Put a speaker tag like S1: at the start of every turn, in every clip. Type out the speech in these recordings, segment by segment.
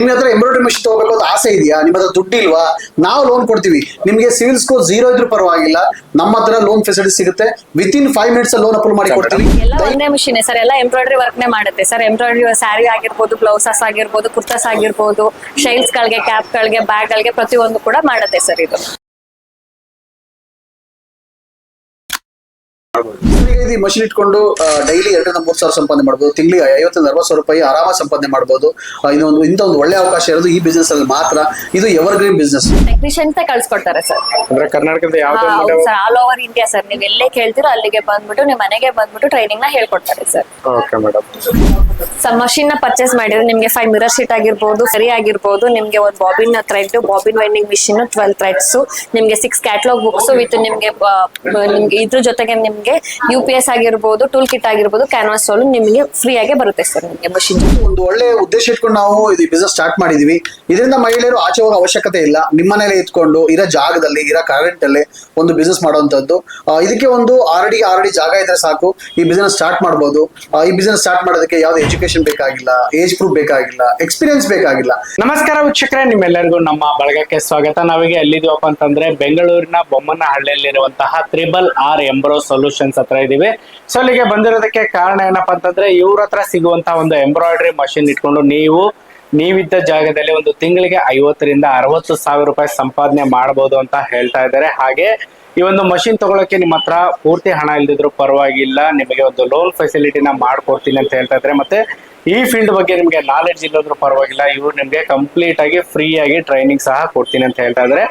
S1: ನಿಮ್ಮ ಹತ್ರ embroidery machine ತಗೋಬೇಕು ಅಂತ ಆಸೆ ಇದೆಯಾ? ನಿಮ್ಮ ಹತ್ರ ದುಡ್ಡು ಇಲ್ವಾ? ನಾವು ಲೋನ್ ಕೊಡ್ತೀವಿ. ನಿಮಗೆ ಸಿವಿಲ್ ಸ್ಕೋರ್ ಜೀರೋ ಇದ್ರೂ ಪರವಾಗಿಲ್ಲ. ನಮ್ಮ ಹತ್ರ ಲೋನ್ ಫೆಸಿಲಿಟಿ ಸಿಗುತ್ತೆ. Within five minutes loan approve ಮಾಡಿ ಕೊಡ್ತೀವಿ.
S2: ಎಲ್ಲ ಒಂದೇ ಮಿಷಿನ್ ಸರ್? ಎಲ್ಲ ಎಂಬ್ರಾಯ್ಡ್ರಿ ವರ್ಕ್ ನೇ ಮಾಡುತ್ತೆ. ಸರ್ ಎಂಬ್ರಾಯ್ಡ್ರಿ ಸ್ಯಾರಿ ಆಗಿರ್ಬೋದು ಬ್ಲೌಸಸ್ ಆಗಿರ್ಬೋದು ಕುರ್ತಾಸ್ ಆಗಿರ್ಬೋದು ಶೈಲ್ಸ್ ಗಳಿಗೆ ಕ್ಯಾಪ್ ಗಳಿಗೆ ಬ್ಯಾಗ್ ಗಳಿಗೆ ಪ್ರತಿಯೊಂದು ಕೂಡ ಮಾಡುತ್ತೆ ಸರ್ ಇದು.
S1: ಈ ಮಷಿನ್ ಇಟ್ಕೊಂಡು ಡೈಲಿ ಎರಡರಿಂದ ಮೂರು ಸಾವಿರ ಸಂಪಾದನೆ ಮಾಡಬಹುದು ತಿಂಗಳಿಗೆ ಐವತ್ತರಿಂದ ಅರವತ್ತು ಸಾವಿರ ರೂಪಾಯಿ ಆರಾಮ ಸಂಪಾದನೆ ಮಾಡಬಹುದು ಇನ್ನೊಂದು ಇದೊಂದು ಇಂಥ ಒಂದು ಒಳ್ಳೆ ಅವಕಾಶ ಇರೋದು ಈ ಬಿಸ್ನೆಸ್ ಅಲ್ಲಿ ಮಾತ್ರ. ಇದು ಎವರ್ ಗ್ರೀನ್ ಬಿಸ್ನೆಸ್
S2: ಟೆಕ್ನಿಷಿಯನ್ಸ್ ಕಳ್ಸಿಕೊಡ್ತಾರೆ ಸರ್
S3: ಅಂದ್ರೆ ಕರ್ನಾಟಕದ ಯಾವ್ದೇ
S2: ಹೌದು sir all over India sir ನೀವು ಎಲ್ಲೇ ಕೇಳ್ತೀರೋ ಅಲ್ಲಿಗೆ ಬಂದ್ಬಿಟ್ಟು ನಿಮ್ಮ ಮನೆಗೆ ಬಂದ್ಬಿಟ್ಟು ಟ್ರೈನಿಂಗ್ನ ಹೇಳ್ಕೊಡ್ತಾರೆ ಸರ್
S3: ಓಕೆ ಮೇಡಮ್
S2: ಸರ್ ಮಷಿನ್ನ ಪರ್ಚೇಸ್ ಮಾಡಿದ್ರೆ ನಿಮಗೆ ಫೈವ್ ಮಿರರ್ ಶೀಟ್ ಆಗಿರ್ಬೋದು ಸರಿ ಆಗಿರ್ಬೋದು. ನಿಮ್ಗೆ ಒಂದು bobbin thread bobbin winding machine twelve threads ನಿಮ್ಗೆ ಸಿಕ್ಸ್ ಕ್ಯಾಟ್ಲಾಗ್ ಬುಕ್ಸ್ ವಿತ್ ನಿಮ್ಗೆ ನಿಮ್ಗೆ ಇದ್ರ ಜೊತೆಗೆ ನಿಮ್ಗೆ ಯು ಪಿ ಎಸ್ ಆಗಿರ್ಬೋದು ಟೂಲ್ ಕಿಟ್ ಆಗಿರ್ಬೋದು ಕ್ಯಾನ್ವಾಸ್ ಸೋಲು ನಿಮಗೆ ಫ್ರೀ ಆಗಿ ಬರುತ್ತೆ ಸರ್ ನಿಮಗೆ ಮಷಿನ್
S1: ಒಂದು ಒಳ್ಳೆ ಉದ್ದೇಶ ಇಟ್ಕೊಂಡು ನಾವು ಇದು ಬಿಸ್ನೆಸ್ ಸ್ಟಾರ್ಟ್ ಮಾಡಿದೀವಿ. ಇದರಿಂದ ಮಹಿಳೆಯರು ಆಚೆ ಹೋಗೋ ಅವಶ್ಯಕತೆ ಇಲ್ಲ. ನಿಮ್ಮನೇಲೆ ಇದ್ಕೊಂಡು ಇರೋ ಜಾಗದಲ್ಲಿ ಇರೋ ಕರೆಂಟ್ ಅಲ್ಲಿ ಒಂದು ಬಿಸ್ನೆಸ್ ಮಾಡುವಂತದ್ದು ಇದಕ್ಕೆ ಒಂದು ಆಲ್ರೆಡಿ ಆಲ್ರೆಡಿ ಜಾಗ ಇದ್ರೆ ಸಾಕು. ಈ ಬಿಸ್ನೆಸ್ ಸ್ಟಾರ್ಟ್ ಮಾಡಬಹುದು ಆ, ಈ ಬಿಸ್ನೆಸ್ ಸ್ಟಾರ್ಟ್ ಮಾಡೋದಕ್ಕೆ ಯಾವ್ದು ಎಜುಕೇಶನ್ ಬೇಕಾಗಿಲ್ಲ ಏಜ್ ಪ್ರೂಫ್ ಬೇಕಾಗಿಲ್ಲ ಎಕ್ಸ್ಪೀರಿಯನ್ಸ್ ಬೇಕಾಗಿಲ್ಲ.
S3: ನಮಸ್ಕಾರ ವೀಕ್ಷಕರೇ ನಿಮ್ಮೆಲ್ಲರಿಗೂ ನಮ್ಮ ಬಳಗಕ್ಕೆ ಸ್ವಾಗತ. ನಾವೀಗ ಎಲ್ಲಿದೀವಪ್ಪ ಅಂತಂದ್ರೆ ಬೆಂಗಳೂರಿನ ಬೊಮ್ಮನಹಳ್ಳಿಯಲ್ಲಿರುವಂತಹ ತ್ರಿಬಲ್ ಆರ್ ಎಂಬ್ರೋ ಸೊಲ್ಯೂಷನ್ಸ್ ಹತ್ರ ಇದೀವಿ. ಸೊ ಅಲ್ಲಿಗೆ ಬಂದಿರೋದಕ್ಕೆ ಕಾರಣ ಏನಪ್ಪಾ ಅಂತಂದ್ರೆ ಇವ್ರ ಹತ್ರ ಸಿಗುವಂತ ಒಂದು ಎಂಬ್ರಾಯ್ಡರಿ ಮಷಿನ್ ಇಟ್ಕೊಂಡು ನೀವು, ನೀವಿದ್ದ ಜಾಗದಲ್ಲಿ ಒಂದು ತಿಂಗಳಿಗೆ ಐವತ್ತರಿಂದ ಅರವತ್ತು ಸಾವಿರ ರೂಪಾಯಿ ಸಂಪಾದನೆ ಮಾಡಬಹುದು ಅಂತ ಹೇಳ್ತಾ ಇದ್ದಾರೆ. ಹಾಗೆ ಈ ಒಂದು ಮಷಿನ್ ತಗೊಳಕ್ಕೆ ನಿಮ್ಮ ಹತ್ರ ಪೂರ್ತಿ ಹಣ ಇಲ್ದಿದ್ರು ಪರವಾಗಿಲ್ಲ. ನಿಮಗೆ ಒಂದು ಲೋನ್ ಫೆಸಿಲಿಟಿನ ಮಾಡ್ಕೊಡ್ತೀನಿ ಅಂತ ಹೇಳ್ತಾ ಇದ್ದಾರೆ. ಮತ್ತೆ ಈ ಫೀಲ್ಡ್ ಬಗ್ಗೆ ನಿಮಗೆ ನಾಲೆಡ್ಜ್ ಇಲ್ಲದ್ರು ಪರವಾಗಿಲ್ಲ. ಇವ್ರು ನಿಮಗೆ ಕಂಪ್ಲೀಟ್ ಆಗಿ ಫ್ರೀ ಆಗಿ ಟ್ರೈನಿಂಗ್ ಸಹ ಕೊಡ್ತೀನಿ ಅಂತ ಹೇಳ್ತಾ ಇದ್ದಾರೆ.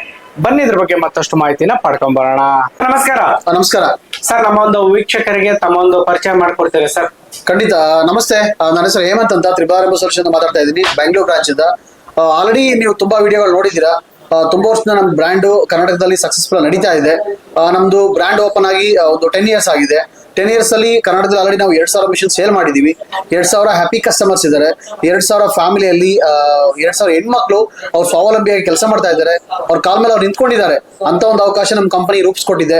S3: ಬನ್ನಿ ಇದ್ರ ಬಗ್ಗೆ ಮತ್ತಷ್ಟು ಮಾಹಿತಿನ ಪಡ್ಕೊಂಬರೋಣ ನಮಸ್ಕಾರ.
S1: ನಮಸ್ಕಾರ.
S3: ಸರ್, ನಮ್ಮ ಒಂದು ವೀಕ್ಷಕರಿಗೆ ತಮ್ಮ ಒಂದು ಪರಿಚಯ ಮಾಡ್ಕೊಡ್ತೀರಾ ಸರ್.
S1: ಖಂಡಿತ. ನಮಸ್ತೆ. ನನ್ನ ಹೆಸರು ಹೇಮಂತ್ ಅಂತ ತ್ರಿಬಾರಂಭ ಸೊಲ್ಯೂಷನ್ ಮಾತಾಡ್ತಾ ಇದ್ದೀನಿ ಬೆಂಗಳೂರು ಇಂದ ಆಲ್ರೆಡಿ ನೀವು ತುಂಬಾ ವಿಡಿಯೋಗಳು ನೋಡಿದ್ದೀರಾ. ತುಂಬಾ ವರ್ಷದಿಂದ ನಮ್ಮ ಬ್ರ್ಯಾಂಡು ಕರ್ನಾಟಕದಲ್ಲಿ ಸಕ್ಸಸ್ಫುಲ್ ನಡೀತಾ ಇದೆ. ನಮ್ದು ಬ್ರ್ಯಾಂಡ್ ಓಪನ್ ಆಗಿ ಒಂದು ಟೆನ್ ಇಯರ್ಸ್ ಆಗಿದೆ. ಟೆನ್ ಇಯರ್ಸ್ ಅಲ್ಲಿ ಕರ್ನಾಟಕದಲ್ಲಿ ಆಲ್ರೆಡಿ ನಾವು ಎರಡ್ ಸಾವಿರ ಮಿಷನ್ ಸೇಲ್ ಮಾಡಿದೀವಿ. ಎರಡ್ ಸಾವಿರ ಹ್ಯಾಪಿ ಕಸ್ಟಮರ್ಸ್ ಇದ್ದಾರೆ ಎರಡ್ ಸಾವಿರ ಫ್ಯಾಮಿಲಿಯಲ್ಲಿ ಎರಡ್ ಸಾವಿರ ಹೆಣ್ಮಕ್ಳು ಅವ್ರು ಸ್ವಾವಲಂಬಿಯಾಗಿ ಕೆಲಸ ಮಾಡ್ತಾ ಇದ್ದಾರೆ ಅವ್ರ ಕಾಲ್ ಮೇಲೆ ಅವ್ರು ನಿಂತ್ಕೊಂಡಿದ್ದಾರೆ. ಅಂತ ಒಂದು ಅವಕಾಶ ನಮ್ಮ ಕಂಪನಿ ರೂಪಿಸ್ಕೊಟ್ಟಿದೆ.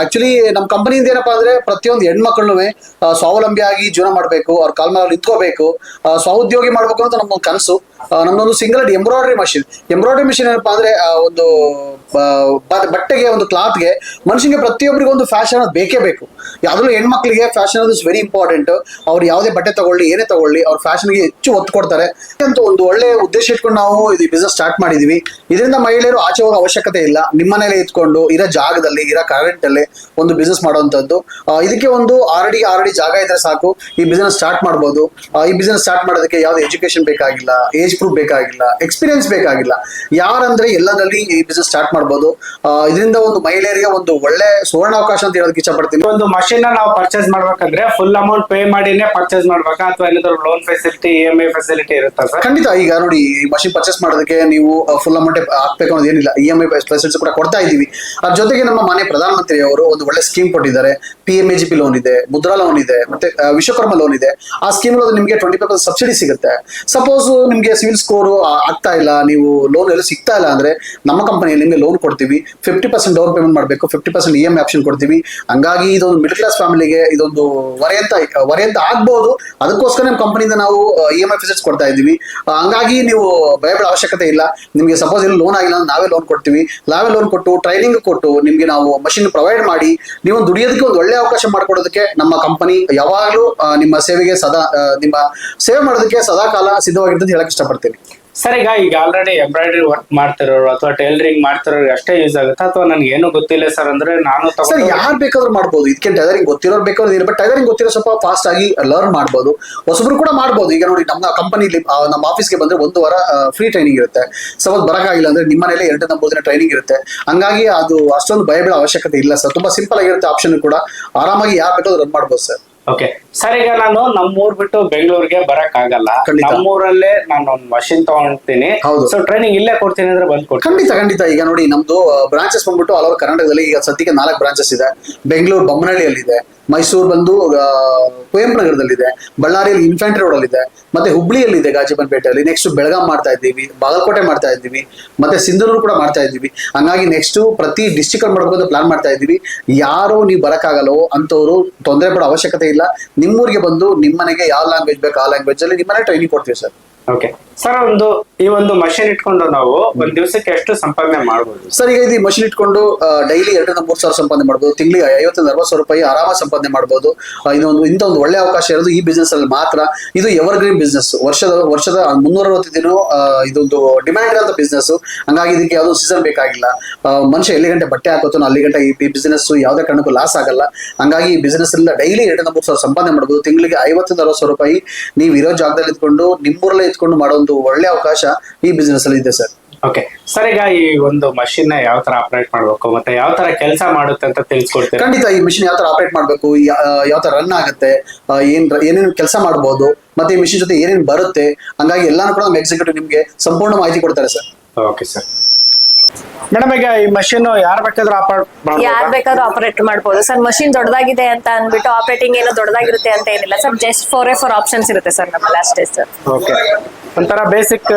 S1: ಆಕ್ಚುಲಿ ನಮ್ಮ ಕಂಪನಿಯಿಂದ ಏನಪ್ಪಾ ಅಂದ್ರೆ ಪ್ರತಿಯೊಂದು ಹೆಣ್ಮಕ್ಳು ಸ್ವಾವಲಂಬಿಯಾಗಿ ಜೀವನ ಮಾಡಬೇಕು. ಅವ್ರ ಕಾಲ್ ಮೇಲೆ ಅವ್ರು ನಿಂತ್ಕೋಬೇಕು. ಸ್ವಉದ್ಯೋಗಿ ಮಾಡ್ಬೇಕು ಅಂತ ನಮ್ಮ ಕನಸು. ನಮ್ದೊಂದು single embroidery machine embroidery machine ಏನಪ್ಪಾ ಅಂದ್ರೆ ಒಂದು ಬಟ್ಟೆಗೆ ಒಂದು ಕ್ಲಾತ್ಗೆ ಮನುಷ್ಯನಿಗೆ ಪ್ರತಿಯೊಬ್ಬರಿಗೂ ಒಂದು ಫ್ಯಾಷನ್ ಅದು ಬೇಕೇ ಬೇಕು. ಯಾವ್ದು ಹೆಣ್ಮಕ್ಳಿಗೆ ಫ್ಯಾಷನ್ ಅದು ವೆರಿ ಇಂಪಾರ್ಟೆಂಟ್ ಅವ್ರು ಯಾವುದೇ ಬಟ್ಟೆ ತಗೊಳ್ಳಿ ಏನೇ ತಗೊಳ್ಳಿ ಅವ್ರ ಫ್ಯಾಷನ್ಗೆ ಹೆಚ್ಚು ಒತ್ತು ಕೊಡ್ತಾರೆ. ಅಂತ ಒಂದು ಒಳ್ಳೆ ಉದ್ದೇಶ ಇಟ್ಕೊಂಡು ನಾವು ಇದು ಬಿಸ್ನೆಸ್ ಸ್ಟಾರ್ಟ್ ಮಾಡಿದೀವಿ. ಇದರಿಂದ ಮಹಿಳೆಯರು ಆಚೆ ಹೋಗೋ ಅವಶ್ಯಕತೆ ಇಲ್ಲ. ನಿಮ್ಮನೇಲೆ ಇದ್ಕೊಂಡು ಇರೋ ಜಾಗದಲ್ಲಿ ಇರೋ ಕರೆಂಟ್ ಅಲ್ಲಿ ಒಂದು ಬಿಸ್ನೆಸ್ ಮಾಡುವಂತದ್ದು ಆ, ಇದಕ್ಕೆ ಒಂದು ಆರ್ಡಿ ಆಲ್ರೆಡಿ ಜಾಗ ಇದ್ರೆ ಸಾಕು. ಈ ಬಿಸ್ನೆಸ್ ಸ್ಟಾರ್ಟ್ ಮಾಡ್ಬೋದು. ಈ ಬಿಸ್ನೆಸ್ ಸ್ಟಾರ್ಟ್ ಮಾಡೋದಕ್ಕೆ ಯಾವ್ದು ಎಜುಕೇಶನ್ ಬೇಕಾಗಿಲ್ಲ ಏಜ್ ಪ್ರೂಫ್ ಬೇಕಾಗಿಲ್ಲ ಎಕ್ಸ್ಪೀರಿಯನ್ಸ್ ಬೇಕಾಗಿಲ್ಲ. ಯಾರಂದ್ರೆ ಎಲ್ಲದಲ್ಲಿ ಈ ಬಿಸ್ನೆಸ್ ಸ್ಟಾರ್ಟ್ ಮಾಡ್ಬೋದು. ಇದರಿಂದ ಒಂದು ಮಹಿಳೆಯರಿಗೆ ಒಂದು ಒಳ್ಳೆ ಸುವರ್ಣಾವಕಾಶ ಅಂತ ಹೇಳೋದಕ್ಕೆ ಇಷ್ಟಪಡ್ತೀನಿ.
S3: ಒಂದು ಮಷಿನ್ ನಾವು ಪರ್ಚೇಸ್ ಮಾಡ್ಬೇಕಂದ್ರೆ ಫುಲ್ ಅಮೌಂಟ್ ಪೇ ಮಾಡಿನೇ ಪರ್ಚೇಸ್ ಮಾಡ್ಬೇಕಾ? ಅಥವಾ ಏನಾದ್ರು loan facility E M I facility ಇರುತ್ತಾ ಸರ್?
S1: ಖಂಡಿತ. ಈಗ ನೋಡಿ ಈ ಮಷಿನ್ ಪರ್ಚೇಸ್ ಮಾಡೋದಕ್ಕೆ ನೀವು ಫುಲ್ ಅಮೌಂಟ್ ಹಾಕ್ಬೇಕು ಅನ್ನೋದು ಏನಿಲ್ಲ. ಇ ಎಂ ಐ ಫೆಸಿಲಿಟಿ ಕೂಡ ಕೊಡ್ತಾ ಇದ್ದೀವಿ. ಅದ್ರ ಜೊತೆಗೆ ನಮ್ಮ ಮನೆ ಪ್ರಧಾನಮಂತ್ರಿ ಅವರು ಒಂದು ಒಳ್ಳೆ ಸ್ಕೀಮ್ ಕೊಟ್ಟಿದ್ದಾರೆ. P M E G P loan ಇದೆ ಮುದ್ರಾ ಲೋನ್ ಇದೆ ಮತ್ತೆ ವಿಶ್ವಕರ್ಮ ಲೋನ್ ಇದೆ. ಆ ಸ್ಕೀಮ್ ನಿಮಗೆ ಟ್ವೆಂಟಿ ಫೈವ್ ಸಬ್ಸಿಡಿ ಸಿಗುತ್ತೆ. ಸಪೋಸ್ ನಿಮಗೆ ಸಿವಿಲ್ ಸ್ಕೋರ್ ಆಗ್ತಾ ಇಲ್ಲ ನೀವು ಲೋನ್ ಎಲ್ಲ ಸಿಗ್ತಾ ಇಲ್ಲ ಅಂದ್ರೆ ನಮ್ಮ ಕಂಪನಿಯಲ್ಲಿ ನಿಮಗೆ ಲೋನ್ ಕೊಡ್ತೀವಿ. ಫಿಫ್ಟಿ ಪರ್ಸೆಂಟ್ ಡೌನ್ ಪೇಮೆಂಟ್ ಮಾಡಬೇಕು. Fifty percent E M option ಕೊಡ್ತೀವಿ. ಹಂಗಾಗಿ ಇದೊಂದು ಮಿಡಲ್ ಕ್ಲಾಸ್ ಫ್ಯಾಮಿಲಿಗೆ ಇದೊಂದು ಹೊರೆ ಅಂತ ಹೊರೆ ಆಗ್ಬೋದು. ಅದಕ್ಕೋಸ್ಕರ ನಮ್ಮ ಕಂಪನಿಯಿಂದ ನಾವು ಇ ಎಂ ಐ ಕೊಡ್ತಾ ಇದ್ದೀವಿ. ಹಂಗಾಗಿ ನೀವು ಭಯಪಡೋ ಅವಶ್ಯಕತೆ ಇಲ್ಲ. ನಿಮಗೆ ಸಪೋಸ್ ಇಲ್ಲಿ ಲೋನ್ ಆಗಿಲ್ಲ ನಾವೇ ಲೋನ್ ಕೊಡ್ತೀವಿ. ನಾವೇ ಲೋನ್ ಕೊಟ್ಟು ಟ್ರೈನಿಂಗ್ ಕೊಟ್ಟು ನಿಮಗೆ ನಾವು ಮಷಿನ್ ಪ್ರೊವೈಡ್ ಮಾಡಿ, ನೀವು ದುಡಿಯೋದಕ್ಕೆ ಒಂದು ಒಳ್ಳೆ ಅವಕಾಶ ಮಾಡಿಕೊಡೋದಕ್ಕೆ ನಮ್ಮ ಕಂಪನಿ ಯಾವಾಗಲೂ ನಿಮ್ಮ ಸೇವೆಗೆ ಸದಾ ನಿಮ್ಮ ಸೇವೆ ಮಾಡೋದಕ್ಕೆ ಸದಾ ಕಾಲ ಸಿದ್ಧವಾಗಿರ್ತದೆ ಹೇಳಕ್ ಇಷ್ಟಪಡ್ತೀನಿ.
S3: ಸರ್ ಈಗ ಈಗ ಆಲ್ರೆಡಿ ಎಂಬ್ರಾಯ್ಡರಿ ವರ್ಕ್ ಮಾಡ್ತಿರೋರು ಅಥವಾ ಟೈಲರಿಂಗ್ ಮಾಡ್ತಿರೋರು ಅಷ್ಟೇ ಯೂಸ್ ಆಗುತ್ತಾ? ಅಥವಾ ನನಗೆ ಏನು ಗೊತ್ತಿಲ್ಲ ಸರ್ ಅಂದ್ರೆ ನಾನು
S1: ಸರ್ ಯಾರು ಬೇಕಾದ್ರೂ ಮಾಡ್ಬೋದು. ಇದಕ್ಕೆ ಟೈಲರಿಂಗ್ ಗೊತ್ತಿರೋರು ಬೇಕಾದ್ರೂ ಇದೆ ಬಟ್ ಟೈಲರಿಂಗ್ ಗೊತ್ತಿರೋ ಸ್ವಲ್ಪ ಫಾಸ್ಟ್ ಆಗಿ ಲರ್ನ್ ಮಾಡ್ಬೋದು. ಹೊಸಬ್ರು ಕೂಡ ಮಾಡ್ಬೋದು. ಈಗ ನೋಡಿ ನಮ್ಮ ಕಂಪನಿಲಿ ನಮ್ಮ ಆಫೀಸ್ಗೆ ಬಂದ್ರೆ ಒಂದು ವಾರ ಫ್ರೀ ಟ್ರೈನಿಂಗ್ ಇರುತ್ತೆ. ಸಪೋಸ್ ಬರಕ್ಕಾಗಿಲ್ಲ ಅಂದ್ರೆ ನಿಮ್ಮ ಮನೇಲಿ ಎರಡು ಮೂರು ದಿನ ಟ್ರೈನಿಂಗ್ ಇರುತ್ತೆ. ಹಂಗಾಗಿ ಅದು ಅಷ್ಟೊಂದು ಭಯ ಬೀಳೋ ಅವಶ್ಯಕತೆ ಇಲ್ಲ ಸರ್. ತುಂಬಾ ಸಿಂಪಲ್ ಆಗಿರುತ್ತೆ ಆಪ್ಷನ್ ಕೂಡ. ಆರಾಮಾಗಿ ಯಾರು ಬೇಕಾದ್ರೂ ರನ್ ಮಾಡ್ಬೋದು ಸರ್.
S3: ಓಕೆ ಸರ್ ಈಗ ನಾನು ನಮ್ಮೂರ್ ಬಿಟ್ಟು ಬೆಂಗಳೂರಿಗೆ ಬರಕ್ ಆಗಲ್ಲ
S1: ಖಂಡಿತ.
S3: ನಮ್ಮೂರಲ್ಲೇ ನಾನು ಒಂದು ಮಷಿನ್ ತಗೊಂತೀನಿ
S1: ಹೌದು.
S3: ಸೊ ಟ್ರೈನಿಂಗ್ ಇಲ್ಲೇ ಕೊಡ್ತೀನಿ ಅಂದ್ರೆ ಬಂದ್ ಕೊಡ್ತೀನಿ.
S1: ಖಂಡಿತ ಖಂಡಿತ. ಈಗ ನೋಡಿ ನಮ್ದು ಬ್ರಾಂಚಸ್ ಬಂದ್ಬಿಟ್ಟು ಆಲ್ ಓವರ್ ಕರ್ನಾಟಕದಲ್ಲಿ ಈಗ ಸದ್ಯಕ್ಕೆ ನಾಲ್ಕು ಬ್ರಾಂಚಸ್ ಇದೆ. ಬೆಂಗಳೂರು ಬೊಮ್ಮನಹಳ್ಳಿಯಲ್ಲಿ ಇದೆ ಮೈಸೂರು ಬಂದು ಕುವೆಂಪು ನಗರದಲ್ಲಿದೆ, ಬಳ್ಳಾರಿಯಲ್ಲಿ ಇನ್ಫ್ಯಾಂಟ್ರಿ ರೋಡ್ ಅಲ್ಲಿ ಇದೆ ಮತ್ತೆ ಹುಬ್ಳಿಯಲ್ಲಿ ಇದೆ ಗಾಜಿಬನ್ಪೇಟೆಯಲ್ಲಿ ನೆಕ್ಸ್ಟ್ ಬೆಳಗಾಂ ಮಾಡ್ತಾ ಇದ್ದೀವಿ, ಬಾಗಲಕೋಟೆ ಮಾಡ್ತಾ ಇದ್ದೀವಿ, ಮತ್ತೆ ಸಿಂಧನೂರು ಕೂಡ ಮಾಡ್ತಾ ಇದ್ದೀವಿ. ಹಂಗಾಗಿ ನೆಕ್ಸ್ಟ್ ಪ್ರತಿ ಡಿಸ್ಟಿಕ್ ಅಲ್ಲಿ ಮಾಡ್ಬೋದು ಪ್ಲಾನ್ ಮಾಡ್ತಾ ಇದ್ದೀವಿ. ಯಾರು ನೀವು ಬರಕ್ಕಾಗಲ್ಲವೋ ಅಂತವರು ತೊಂದರೆ ಪಡೋ ಅವಶ್ಯಕತೆ ಇಲ್ಲ. ನಿಮ್ಮೂರಿಗೆ ಬಂದು ನಿಮ್ಮನೆಗೆ ಯಾವ ಲ್ಯಾಂಗ್ವೇಜ್ ಬೇಕು ಆ ಲ್ಯಾಂಗ್ವೇಜ್ ಅಲ್ಲಿ ನಿಮ್ಮನೆ ಟ್ರೈನಿಂಗ್ ಕೊಡ್ತೀವಿ ಸರ್.
S3: ಓಕೆ ಸರ್, ಒಂದು, ಈ ಒಂದು ಮಷಿನ್ ಇಟ್ಕೊಂಡು ನಾವು ಒಂದ್ ದಿವಸಕ್ಕೆ ಎಷ್ಟು ಸಂಪಾದನೆ ಮಾಡಬಹುದು
S1: ಸರ್, ಈಗ ಇದು ಮಷಿನ್ ಇಟ್ಕೊಂಡು ಡೈಲಿ ಎರಡರಿಂದ ಮೂರು ಸಾವಿರ ಸಂಪಾದನೆ ಮಾಡಬಹುದು ತಿಂಗಳಿಗೆ ಐವತ್ತರಿಂದ ಅರವತ್ತು ಸಾವಿರ ರೂಪಾಯಿ ಆರಾಮ ಸಂಪಾದನೆ ಮಾಡಬಹುದು ಇದೊಂದು ಇಂಥ ಒಂದು ಒಳ್ಳೆ ಅವಕಾಶ ಇರೋದು ಈ ಬಿಸ್ನೆಸ್ ಅಲ್ಲಿ ಮಾತ್ರ. ಇದು ಎವರ್ ಗ್ರೀನ್ ಬಿಸ್ನೆಸ್ ವರ್ಷದ ವರ್ಷದ ಮುನ್ನೂರ ಅರವತ್ತು ದಿನ ಇದೊಂದು ಡಿಮ್ಯಾಂಡ್ ಇರೋಂಥ ಬಿಸ್ನೆಸ್ ಹಂಗಾಗಿ ಇದಕ್ಕೆ ಯಾವುದೋ ಸೀಸನ್ ಬೇಕಾಗಿಲ್ಲ. ಮನುಷ್ಯ ಎಲ್ಲಿ ಗಂಟೆ ಬಟ್ಟೆ ಹಾಕೋತಾನೋ ಅಲ್ಲಿ ಗಂಟೆ ಈ ಬಿಸ್ನೆಸ್ ಯಾವುದೇ ಕಾರಣಕ್ಕೂ ಲಾಸ್ ಆಗಲ್ಲ. ಹಂಗಾಗಿ ಈ ಬಿಸ್ನೆಸ್ ಎಲ್ಲ ಡೈಲಿ ಎರಡರಿಂದ ಮೂರು ಸಾವಿರ ಸಂಪಾದನೆ ಮಾಡಬಹುದು ತಿಂಗಳಿಗೆ ಐವತ್ತರಿಂದ ಅರವತ್ತು ಸಾವಿರ ರೂಪಾಯಿ ನೀವು ಇರೋ ಜಾಗದಲ್ಲಿ ಇದ್ಕೊಂಡು, ನಿಮ್ಮೂರಲ್ಲೇ ಇದ್ಕೊಂಡು ಮಾಡೋ ಒಂದು ಒಳ್ಳೆ ಅವಕಾಶ ಈ ಬಿಸ್ನೆಸ್ ಅಲ್ಲಿ ಇದೆ ಸರ್
S3: ಓಕೆ ಸರ್ ಈಗ ಈ ಒಂದು ಮಷಿನ್ನ ಯಾವ ತರ ಆಪರೇಟ್ ಮಾಡ್ಬೇಕು? ಮತ್ತೆ ಯಾವ ತರ ಕೆಲಸ ಮಾಡುತ್ತೆ ಅಂತ ತಿಳಿಸ್ಕೊಡ್ತೀರಾ?
S1: ಖಂಡಿತ ಈ ಮಿಷಿನ್ ಯಾವ ತರ ಆಪರೇಟ್ ಮಾಡಬೇಕು? ಯಾವ ತರ ರನ್ ಆಗುತ್ತೆ? ಏನ್ ಏನೇನು ಕೆಲಸ ಮಾಡ್ಬೋದು? ಮತ್ತೆ ಈ ಮಿಷಿನ್ ಜೊತೆ ಏನೇನು ಬರುತ್ತೆ? ಹಂಗಾಗಿ ಎಲ್ಲಾನು ಕೂಡ ನಮ್ಮ ಎಕ್ಸಿಕ್ಯೂಟಿವ್ ನಿಮ್ಗೆ ಸಂಪೂರ್ಣ ಮಾಹಿತಿ ಕೊಡ್ತಾರೆ ಸರ್
S3: ಓಕೆ ಸರ್ ಮೇಡಮ್ ಈಗ ಈ ಮಷಿನ್ ಯಾರು ಬೇಕಾದ್ರೂ ಆಪರೇಟ್
S2: ಯಾರ್ ಬೇಕಾದ್ರೂ ಆಪರೇಟ್ ಮಾಡ್ಬೋದು. ಸರ್ ಮಷಿನ್ ದೊಡ್ಡದಾಗಿದೆ ಅಂತ ಅಂದ್ಬಿಟ್ಟು ಆಪರೇಟಿಂಗ್ ಏನೋ ದೊಡ್ಡದಾಗಿರುತ್ತೆ ಅಂತ ಏನಿಲ್ಲ. Sir just four A four options ಇರುತ್ತೆ ಸರ್ ನಮ್ಮಲ್ಲಿ ಅಷ್ಟೇ ಸರ್
S3: ಓಕೆ ಒಂಥರ ಬೇಸಿಕ್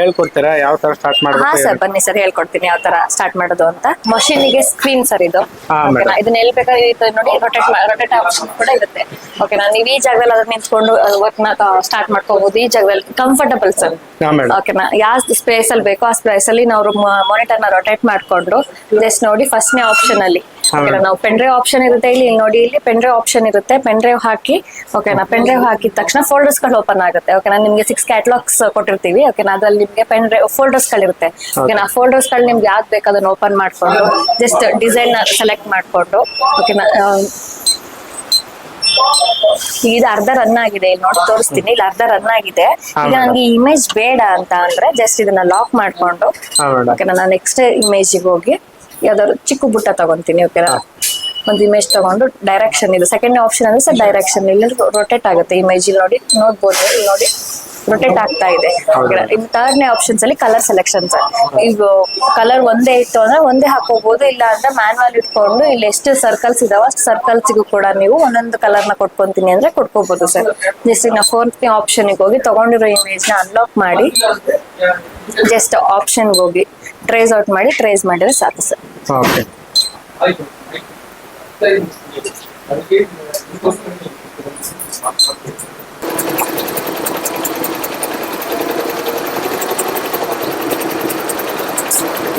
S3: ಹೇಳ್ಕೊಡ್ತೀರಾ? ಯಾವ ತರ ಸ್ಟಾರ್ಟ್
S2: ಹಾ
S3: ಮಾಡ್ಬೇಕು
S2: ಸರ್ ಬನ್ನಿ ಸರ್ ಹೇಳ್ಕೊಡ್ತೀನಿ ಯಾವ ತರ ಸ್ಟಾರ್ಟ್ ಮಾಡೋದು ಅಂತ. ಮಷೀನ್ಗೆ ಸ್ಕ್ರೀನ್ ಸರ್ ಇದು.
S3: ಹಾ,
S2: ಓಕೆನಾ
S3: madam.
S2: ಇದನ್ನ ಎಲ್ಲಿ ಬೇಕಾದ್ರೆ ನೋಡಿ ರೊಟೇಟ್ ರೊಟೇಟ್ ಆಪ್ಷನ್ ಕೂಡ ಇರುತ್ತೆ. ಓಕೆನಾ ನೀವು ಈ ಜಾಗದಲ್ಲಿ ಅದನ್ನ ನಿಂತ್ಕೊಂಡು ವರ್ಕ್ನ ಸ್ಟಾರ್ಟ್ ಮಾಡ್ಕೋಬಹುದು ಈ ಜಾಗದಲ್ಲಿ ಕಂಫರ್ಟಬಲ್ ಸರ್.
S3: ಹಾ
S2: ಓಕೆನಾ ಯಾವ ಸ್ಪೇಸ್ ಅಲ್ಲಿ ಬೇಕೋ ಆ ಸ್ಪೇಸ್ ಅಲ್ಲಿ ನಾವು ನ ರೊಟೇಟ್ ಮಾಡ್ಕೊಂಡು ಜಸ್ಟ್ ನೋಡಿ ಫಸ್ಟ್ನೇ ಆಪ್ಷನ್ ಅಲ್ಲಿ. ಓಕೆನಾ. ನಾವು ಪೆನ್ಡ್ರೈವ್ ಆಪ್ಷನ್ ಇರುತ್ತೆ ಇಲ್ಲಿ ಇಲ್ಲಿ ನೋಡಿ ಇಲ್ಲಿ ಪೆನ್ಡ್ರೈವ್ ಆಪ್ಷನ್ ಇರುತ್ತೆ. ಪೆನ್ಡ್ರೈವ್ ಹಾಕಿ ಓಕೆನಾ ಪೆನ್ಡ್ರೈವ್ ಹಾಕಿದ ತಕ್ಷಣ ಫೋಲ್ಡರ್ಸ್ಗಳು ಓಪನ್ ಆಗುತ್ತೆ. ಓಕೆನಾ ನಿಮ್ಗೆ ಸಿಕ್ಸ್ ಕ್ಯಾಟ್ಲಾಗ್ಸ್ ಕೊಟ್ಟಿರ್ತೀವಿ. ಓಕೆನಾ ಅದ್ರಲ್ಲಿ ನಿಮ್ಗೆ ಪೆನ್ ಫೋಲ್ಡರ್ಸ್ ಫೋಲ್ಡರ್ಸ್ ಗಳಿರುತ್ತೆ ಓಕೆನಾ ಫೋಲ್ಡರ್ಸ್ಗಳು ನಿಮ್ಗೆ ಯಾವ್ದು ಬೇಕು ಅದನ್ನ ಓಪನ್ ಮಾಡ್ಕೊಂಡು ಜಸ್ಟ್ ಡಿಸೈನ್ ಸೆಲೆಕ್ಟ್ ಮಾಡ್ಕೊಂಡು ಓಕೆನಾ ಇದು ಅರ್ಧ ರನ್ ಆಗಿದೆ. ಇಲ್ಲಿ ನೋಡಿ ತೋರಿಸ್ತೀನಿ. ಇಲ್ಲಿ ಅರ್ಧ ರನ್ ಆಗಿದೆ. ಈಗ ನನ್ಗೆ ಇಮೇಜ್ ಬೇಡ ಅಂತ ಅಂದ್ರೆ ಜಸ್ಟ್ ಇದನ್ನ ಲಾಕ್ ಮಾಡ್ಕೊಂಡು. ಓಕೆನಾ ನಾನು ನೆಕ್ಸ್ಟ್ ಇಮೇಜಿಗೆ ಹೋಗಿ ಯಾವ್ದಾದ್ರು ಚಿಕ್ಕ ಬುಟ್ಟ ತಗೊಂತೀನಿ ಓಕೆನಾ ಒಂದು ಇಮೇಜ್ ತಗೊಂಡು ಡೈರೆಕ್ಷನ್ ಇದು. ಸೆಕೆಂಡ್ ಆಪ್ಷನ್ ಅಂದ್ರೆ ಸರ್ ಡೈರೆಕ್ಷನ್ ಇಲ್ಲಿ ರೊಟೇಟ್ ಆಗುತ್ತೆ. ಇಮೇಜ್ ಇಲ್ಲಿ ನೋಡಿ ನೋಡ್ಬೋದು ಇಲ್ಲಿ ನೋಡಿ. ರೊಟೇಟ್ ಆಗ್ತಾ ಇದೆ. ಥರ್ಡ್ನೇ ಆಪ್ಷನ್ಸ್ ಅಲ್ಲಿ ಕಲರ್ ಸೆಲೆಕ್ಷನ್ ಸರ್. ಈಗ ಕಲರ್ ಒಂದೇ ಇತ್ತು ಅಂದ್ರೆ ಒಂದೇ ಹಾಕೋಬಹುದು ಇಲ್ಲ ಅಂದ್ರೆ ಮ್ಯಾನ್ಯಲ್ ಇಟ್ಕೊಂಡು ಇಲ್ಲಿ ಎಷ್ಟು ಸರ್ಕಲ್ಸ್ ಇದಾವ ಅಷ್ಟು ಸರ್ಕಲ್ಸ್ಗೂ ಕೂಡ ನೀವು ಒಂದೊಂದು ಕಲರ್ನ ಕೊಟ್ಕೊಂತೀನಿ ಅಂದ್ರೆ ಕೊಟ್ಕೋಬಹುದು ಸರ್. ಜಸ್ಟ್ ಈಗ ಫೋರ್ತ್ನೇ ಆಪ್ಷನ್ಗೆ ಹೋಗಿ ತಗೊಂಡಿರೋ ಇಮೇಜ್ನ ಅನ್ಲಾಕ್ ಮಾಡಿ ಜಸ್ಟ್ ಆಪ್ಷನ್ಗೆ ಹೋಗಿ ಟ್ರೇಸ್ ಔಟ್ ಮಾಡಿ ಟ್ರೇಸ್ ಮಾಡಿದ್ರೆ ಸಾಕು ಸರ್.
S3: ಓಕೆ.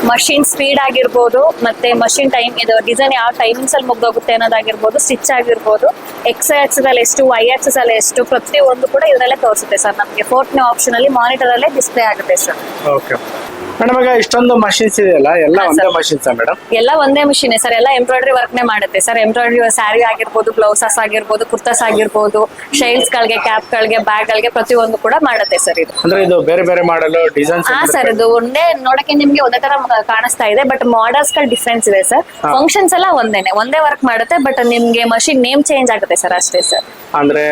S2: ಮಷಿನ್ ಸ್ಪೀಡ್ ಆಗಿರ್ಬೋದು, ಮತ್ತೆ ಮಷಿನ್ ಟೈಮ್, ಇದು ಡಿಸೈನ್ ಯಾವ ಟೈಮಿಂಗ್ಸ್ ಅಲ್ಲಿ ಮುಗ್ದೋಗುತ್ತೆ ಅನ್ನೋದಾಗಿರ್ಬೋದು, ಸ್ಟಿಚ್ ಆಗಿರ್ಬೋದು ಎಕ್ಸ್ ಆಕ್ಸಸ್ ಅಲ್ಲಿ ಎಷ್ಟು ವೈ ಆಕ್ಸಸ್ ಅಲ್ಲಿ ಎಷ್ಟು, ಪ್ರತಿಯೊಂದು ಕೂಡ ಇದರಲ್ಲೇ ತೋರಿಸುತ್ತೆ ಸರ್ ನಮಗೆ. ಫೋರ್ತ್ನೇ ಆಪ್ಷನ್ ಅಲ್ಲಿ ಮಾನಿಟರ್ ಅಲ್ಲೇ ಡಿಸ್ಪ್ಲೇ ಆಗುತ್ತೆ ಸರ್.
S3: ಓಕೆ ಮೇಡಮ್ ಈಗ ಇಷ್ಟೊಂದು ಮಷಿನ್ಸ್ ಇದೆಯಲ್ಲ ಎಲ್ಲ ಒಂದೇ. Machines madam?
S2: ಎಲ್ಲ ಒಂದೇ ಮಷೀನ್ ಸರ್ ಎಲ್ಲ ಎಂಬ್ರಾಯ್ಡ್ರಿ ವರ್ಕ್ ನೇ ಮಾಡುತ್ತೆ ಸರ್ ಎಂಬ್ರಾಯ್ಡ್ರಿ ಸ್ಯಾರಿ ಆಗಿರ್ಬೋದು ಬ್ಲೌಸಸ್ ಆಗಿರ್ಬೋದು ಕುರ್ತಾಸ್ ಆಗಿರ್ಬೋದು ಶೈಲ್ಸ್ ಗಳಿಗೆ ಕ್ಯಾಪ್ ಗಳಿಗೆ ಬ್ಯಾಗ್ ಗಳಿಗೆ ಪ್ರತಿಯೊಂದು ಕೂಡ ಮಾಡುತ್ತೆ ಸರ್ ಇದು.
S3: ಅಂದ್ರೆ ಇದು ಬೇರೆ ಬೇರೆ ಮಾಡಲು ಡಿಸೈನ್ಸ್
S2: ಹಾ ಸರ್ ಇದು ಒಂದೇ ನೋಡಕ್ಕೆ ನಿಮ್ಗೆ ಒಂದೇ ತರ ಕಾಣಿಸ್ತಾ ಇದೆ ಬಟ್ ಮಾಡಲ್ಸ್ಗಳು ಡಿಫ್ರೆನ್ಸ್ ಇದೆ ಸರ್ ಫಂಕ್ಷನ್ಸ್ ಎಲ್ಲ ಒಂದೇನೆ ಒಂದೇ ವರ್ಕ್ ಮಾಡುತ್ತೆ ಬಟ್ ನಿಮ್ಗೆ ಮಷಿನ್ ನೇಮ್ ಚೇಂಜ್ ಆಗುತ್ತೆ ಸರ್ ಅಷ್ಟೇ ಸರ್
S3: ಅಂದ್ರೆ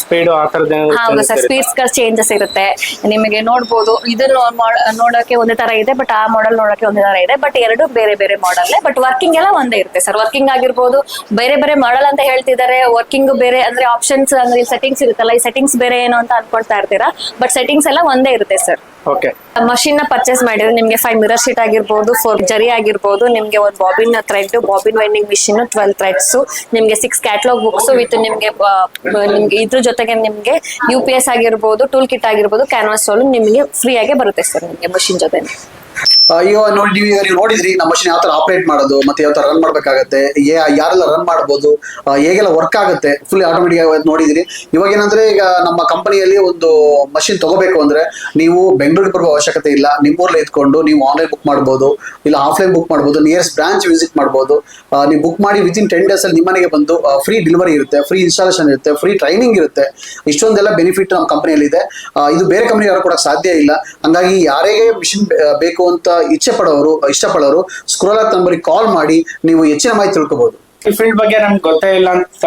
S3: ಸ್ಪೀಡ್ ಆ ತರದ
S2: ಹೌದು ಸರ್ ಸ್ಪೀಡ್ಸ್ಗಳು ಚೇಂಜಸ್ ಇರುತ್ತೆ. ನಿಮಗೆ ನೋಡ್ಬೋದು ಇದು ನೋಡೋಕೆ ಒಂದೇ ತರ ಇದೆ ಬಟ್ ಆ ಮಾಡೆಲ್ ನೋಡೋಕೆ ಒಂದೇ ತರ ಇದೆ ಬಟ್ ಎರಡು ಬೇರೆ ಬೇರೆ ಮಾಡೆಲ್ ಬಟ್ ವರ್ಕಿಂಗ್ ಎಲ್ಲ ಒಂದೇ ಇರುತ್ತೆ ಸರ್. ವರ್ಕಿಂಗ್ ಆಗಿರ್ಬೋದು ಬೇರೆ ಬೇರೆ ಮಾಡೆಲ್ ಅಂತ ಹೇಳ್ತಿದ್ದಾರೆ ವರ್ಕಿಂಗ್ ಬೇರೆ ಅಂದ್ರೆ ಆಪ್ಷನ್ಸ್ ಅಂದ್ರೆ ಸೆಟ್ಟಿಂಗ್ಸ್ ಇರುತ್ತಲ್ಲ ಈ ಸೆಟ್ಟಿಂಗ್ಸ್ ಬೇರೆ ಏನು ಅಂತ ಅನ್ಕೊಳ್ತಾ ಇರ್ತೀರಾ? ಬಟ್ ಸೆಟ್ಟಿಂಗ್ಸ್ ಎಲ್ಲ ಒಂದೇ ಇರುತ್ತೆ ಸರ್.
S3: ಓಕೆ
S2: ಮಷಿನ್ನ ಪರ್ಚೇಸ್ ಮಾಡಿದ್ರೆ ನಿಮ್ಗೆ ಫೈವ್ ಮಿರರ್ ಶೀಟ್ ಆಗಿರ್ಬೋದು ಫೋರ್ ಜರಿ ಆಗಿರ್ಬೋದು ನಿಮ್ಗೆ ಒಂದು bobbin thread bobbin winding machine twelve threads ನಿಮ್ಗೆ ಸಿಕ್ಸ್ ಕ್ಯಾಟ್ಲಾಗ್ ಬುಕ್ಸ್ ವಿತ್ ನಿಮ್ಗೆ ನಿಮ್ಗೆ ಇದ್ರ ಜೊತೆಗೆ ನಿಮ್ಗೆ ಯು ಪಿ ಎಸ್ ಆಗಿರ್ಬೋದು ಟೂಲ್ ಕಿಟ್ ಆಗಿರ್ಬೋದು ಕ್ಯಾನ್ವಾಸ್ ಸೋಲು ನಿಮ್ಗೆ ಫ್ರೀ ಆಗಿ ಬರುತ್ತೆ ಸರ್ ನಿಮ್ಗೆ ಮಷಿನ್ ಜೊತೆ
S1: ಈಗ ನೋಡಿ ನೀವು ನೀವು ನೋಡಿದ್ರಿ, ನಮ್ಮ ಮಷಿನ್ ಯಾವ ತರ ಆಪರೇಟ್ ಮಾಡೋದು, ಮತ್ತೆ ಯಾವ ತರ ರನ್ ಮಾಡ್ಬೇಕಾಗತ್ತೆ ಯಾರೆಲ್ಲ ರನ್ ಮಾಡ್ಬೋದು ಹೇಗೆಲ್ಲ ವರ್ಕ್ ಆಗುತ್ತೆ ಫುಲ್ ಆಟೋಮೆಟಿಕ್ ಆಗಿ ನೋಡಿದ್ರಿ. ಇವಾಗ ಏನಂದ್ರೆ ಈಗ ನಮ್ಮ ಕಂಪನಿಯಲ್ಲಿ ಒಂದು ಮಷಿನ್ ತಗೋಬೇಕು ಅಂದ್ರೆ ನೀವು ಬೆಂಗಳೂರಿಗೆ ಬರುವ ಅವಶ್ಯಕತೆ ಇಲ್ಲ. ನಿಮ್ಮೂರಲ್ಲಿ ಎತ್ಕೊಂಡು ನೀವು ಆನ್ಲೈನ್ ಬುಕ್ ಮಾಡ್ಬೋದು, ಇಲ್ಲ ಆಫ್ಲೈನ್ ಬುಕ್ ಮಾಡ್ಬೋದು ನಿಯರೆಸ್ಟ್ ಬ್ರಾಂಚ್ ವಿಸಿಟ್ ಮಾಡ್ಬೋದು. ನೀವು ಬುಕ್ ಮಾಡಿ ವಿತಿನ್ ಟೆನ್ ಡೇಸ್ ಅಲ್ಲಿ ನಿಮ್ಮನೆಗೆ ಬಂದು ಫ್ರೀ ಡೆಲಿವರಿ ಇರುತ್ತೆ ಫ್ರೀ ಇನ್ಸ್ಟಾಲೇಷನ್ ಇರುತ್ತೆ ಫ್ರೀ ಟ್ರೈನಿಂಗ್ ಇರುತ್ತೆ. ಇಷ್ಟೊಂದೆಲ್ಲ ಬೆನಿಫಿಟ್ ನಮ್ಮ ಕಂಪನಿಯಲ್ಲಿ ಇದೆ. ಇದು ಬೇರೆ ಕಂಪನಿ ಯಾರು ಕೂಡ ಸಾಧ್ಯ ಇಲ್ಲ. ಹಂಗಾಗಿ ಯಾರಿಗೆ ಮಿಷಿನ್ ಬೇಕು ಅಂತ ಇಚ್ಛೆ ಪಡೋರು ಇಷ್ಟಪಡೋರು ಸ್ಕ್ರೋಲ್ ನಂಬರಿಗೆ ಕಾಲ್ ಮಾಡಿ, ನೀವು ಹೆಚ್ಚಿನ ಮಾಹಿತಿ ತಿಳ್ಕೊಬಹುದು
S3: ಈ ಫೀಲ್ಡ್ ಬಗ್ಗೆ ನಮ್ಗೆ ಗೊತ್ತೇ ಇಲ್ಲ ಅಂತ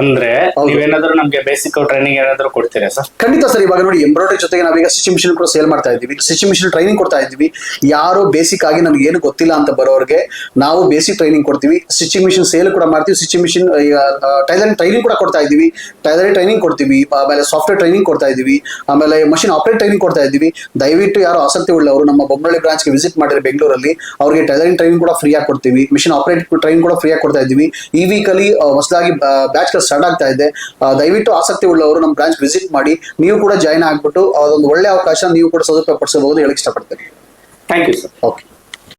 S3: ಅಂದ್ರೆ. ನೀವೇನಾದ್ರೂ ನಮ್ಗೆ ಬೇಸಿಕ್ ಟ್ರೈನಿಂಗ್ ಏನಾದ್ರು ಕೊಡ್ತೀರಾ ಸರ್?
S1: ಖಂಡಿತ ಸರ್ ಇವಾಗ ನೋಡಿ ಎಂಬ್ರಾಯ್ಡರಿ ಜೊತೆಗೆ ನಾವೀಗ ಸ್ಟಿಚಿಂಗ್ ಮಿಷಿನ್ ಕೂಡ ಸೇಲ್ ಮಾಡ್ತಾ ಇದ್ದೀವಿ. ಸ್ಟಿಚಿಂಗ್ ಮಿಷಿನ್ ಟ್ರೈನಿಂಗ್ ಕೊಡ್ತಾ ಇದ್ದೀವಿ. ಯಾರು ಬೇಸಿಕ್ ಆಗಿ ನಮ್ಗೆ ಏನು ಗೊತ್ತಿಲ್ಲ ಅಂತ ಬರೋರಿಗೆ ನಾವು ಬೇಸಿಕ್ ಟ್ರೈನಿಂಗ್ ಕೊಡ್ತೀವಿ. ಸ್ಟಿಚಿಂಗ್ ಮಿಷಿನ್ ಸೇಲ್ ಕೂಡ ಮಾಡ್ತೀವಿ. ಸ್ಟಿಚಿಂಗ್ ಮಿಷಿನ್ ಈಗ ಟೈಲರಿಂಗ್ ಟ್ರೈನಿಂಗ್ ಕೂಡ ಕೊಡ್ತಾ ಇದ್ದೀವಿ. ಟೈಲರಿಂಗ್ ಟ್ರೈನಿಂಗ್ ಕೊಡ್ತೀವಿ. ಆಮೇಲೆ ಸಾಫ್ಟ್ವೇರ್ ಟ್ರೈನಿಂಗ್ ಕೊಡ್ತಾ ಇದ್ದೀವಿ. ಆಮೇಲೆ ಮಷಿನ್ ಆಪರೇಟ್ ಟ್ರೈನಿಂಗ್ ಕೊಡ್ತಾ ಇದ್ದೀವಿ. ದಯವಿಟ್ಟು ಯಾರು ಆಸಕ್ತಿ ಉಳ್ಳವರು ನಮ್ಮ ಬೊಮ್ಮಳ್ಳಿ ಬ್ರಾಂಚ್ಗೆ ವಿಸಿಟ್ ಮಾಡಿದ್ರೆ ಬೆಂಗಳೂರಲ್ಲಿ ಅವರಿಗೆ ಟೈಲರಿಂಗ್ ಟ್ರೈನಿಂಗ್ ಕೂಡ ಫ್ರೀ ಆಗಿ ಕೊಡ್ತೀವಿ. ಮಿಷಿನ್ ಆಪರೇಟ್ ಟ್ರೈನಿಂಗ್ ಕೂಡ ಫ್ರೀ ಆಗಿ ಕೊಡ್ತಾ ಇದ್ದೀವಿ. ಈ ವೀಕಲ್ಲಿ ಹೊಸದಾಗಿ ಬ್ಯಾಚ್ ಸ್ಟಾರ್ಟ್ ಆಗ್ತಾ ಇದೆ. ದಯವಿಟ್ಟು ಆಸಕ್ತಿ ಉಳ್ಳವರು ನಮ್ಮ ಬ್ರಾಂಚ್ ವಿಸಿಟ್ ಮಾಡಿ ನೀವು ಕೂಡ ಜಾಯ್ನ್ ಆಗ್ಬಿಟ್ಟು ಅದೊಂದು ಒಳ್ಳೆ ಅವಕಾಶ ನೀವು ಕೂಡ ಸದುಪಯೋಗ ಪಡಿಸಬಹುದು ಹೇಳಕ್ ಇಷ್ಟಪಡ್ತೇನೆ.
S3: Thank you sir
S1: okay